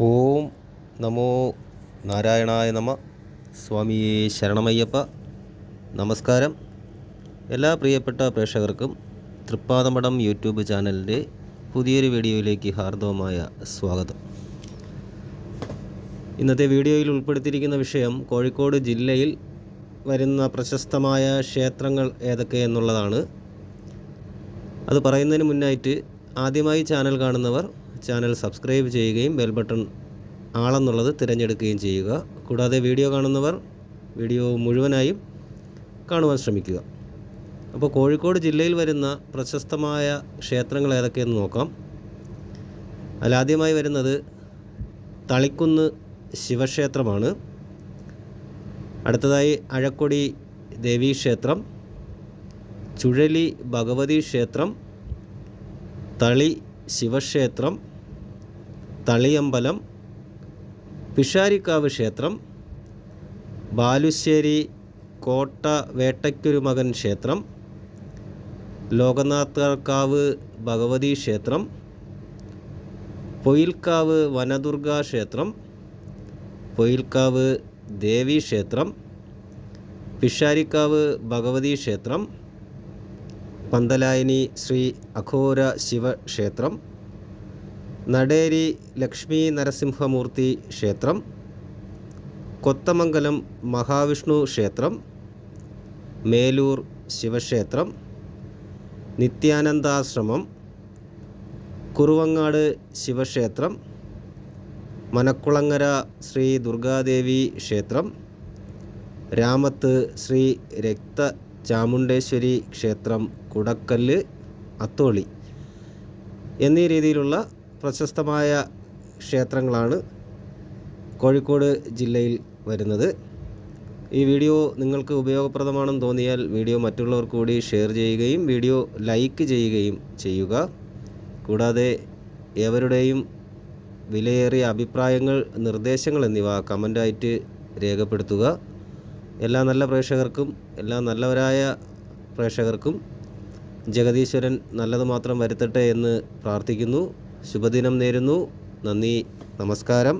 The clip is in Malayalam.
ഓം നമോ നാരായണായ നമ. സ്വാമിയെ ശരണമയ്യപ്പ. നമസ്കാരം. എല്ലാ പ്രിയപ്പെട്ട പ്രേക്ഷകർക്കും തൃപ്പാതമഠം യൂട്യൂബ് ചാനലിന്റെ പുതിയൊരു വീഡിയോയിലേക്ക് ഹാർദവമായ സ്വാഗതം. ഇന്നത്തെ വീഡിയോയിൽ ഉൾപ്പെടുത്തിയിരിക്കുന്ന വിഷയം കോഴിക്കോട് ജില്ലയിൽ വരുന്ന പ്രശസ്തമായ ക്ഷേത്രങ്ങൾ ഏതൊക്കെ എന്നുള്ളതാണ്. അത് പറയുന്നതിന് മുന്നായിട്ട് ആദ്യമായി ചാനൽ കാണുന്നവർ ചാനൽ സബ്സ്ക്രൈബ് ചെയ്യുകയും ബെൽ ബട്ടൺ ആളെന്നുള്ളത് തിരഞ്ഞെടുക്കുകയും ചെയ്യുക. കൂടാതെ വീഡിയോ കാണുന്നവർ വീഡിയോ മുഴുവനായും കാണുവാൻ ശ്രമിക്കുക. അപ്പോൾ കോഴിക്കോട് ജില്ലയിൽ വരുന്ന പ്രശസ്തമായ ക്ഷേത്രങ്ങൾ ഏതൊക്കെയെന്ന് നോക്കാം. അതിലാദ്യമായി വരുന്നത് തളിക്കുന്ന് ശിവക്ഷേത്രമാണ്. അടുത്തതായി അഴക്കൊടി ദേവീക്ഷേത്രം. ചുഴലി ഭഗവതി ക്ഷേത്രം തളി ശിവക്ഷേത്രം തളിയമ്പലം പിഷാരിക്കാവ് ക്ഷേത്രം ബാലുശ്ശേരി കോട്ട വേട്ടയ്ക്കൊരുമകൻ ക്ഷേത്രം ലോകനാഥർക്കാവ് ഭഗവതി ക്ഷേത്രം പൊയിൽക്കാവ് വനദുർഗ ക്ഷേത്രം പൊയിൽക്കാവ് ദേവി ക്ഷേത്രം പിഷാരിക്കാവ് ഭഗവതി ക്ഷേത്രം പന്തലായനി ശ്രീ അഘോര ശിവക്ഷേത്രം നടേരി ലക്ഷ്മി നരസിംഹമൂർത്തി ക്ഷേത്രം കൊത്തമംഗലം മഹാവിഷ്ണു ക്ഷേത്രം മേലൂർ ശിവക്ഷേത്രം നിത്യാനന്ദാശ്രമം കുറുവങ്ങാട് ശിവക്ഷേത്രം മനക്കുളങ്ങര ശ്രീ ദുർഗാദേവി ക്ഷേത്രം രാമത്ത് ശ്രീ രക്ത ചാമുണ്ടേശ്വരി ക്ഷേത്രം കുടക്കല്ല് അത്തോളി എന്നീ രീതിയിലുള്ള പ്രശസ്തമായ ക്ഷേത്രങ്ങളാണ് കോഴിക്കോട് ജില്ലയിൽ വരുന്നത്. ഈ വീഡിയോ നിങ്ങൾക്ക് ഉപയോഗപ്രദമാണെന്ന് തോന്നിയാൽ വീഡിയോ മറ്റുള്ളവർക്ക് കൂടി ഷെയർ ചെയ്യുകയും വീഡിയോ ലൈക്ക് ചെയ്യുകയും ചെയ്യുക. കൂടാതെ ഏവരുടെയും വിലയേറിയ അഭിപ്രായങ്ങൾ നിർദ്ദേശങ്ങൾ എന്നിവ കമന്റായിട്ട് രേഖപ്പെടുത്തുക. എല്ലാ നല്ല പ്രേക്ഷകർക്കും എല്ലാ നല്ലവരായ പ്രേക്ഷകർക്കും ജഗദീശ്വരൻ നല്ലത് മാത്രം വരുത്തട്ടെ എന്ന് പ്രാർത്ഥിക്കുന്നു. ശുഭദിനം നേരുന്നു. നന്ദി. നമസ്കാരം.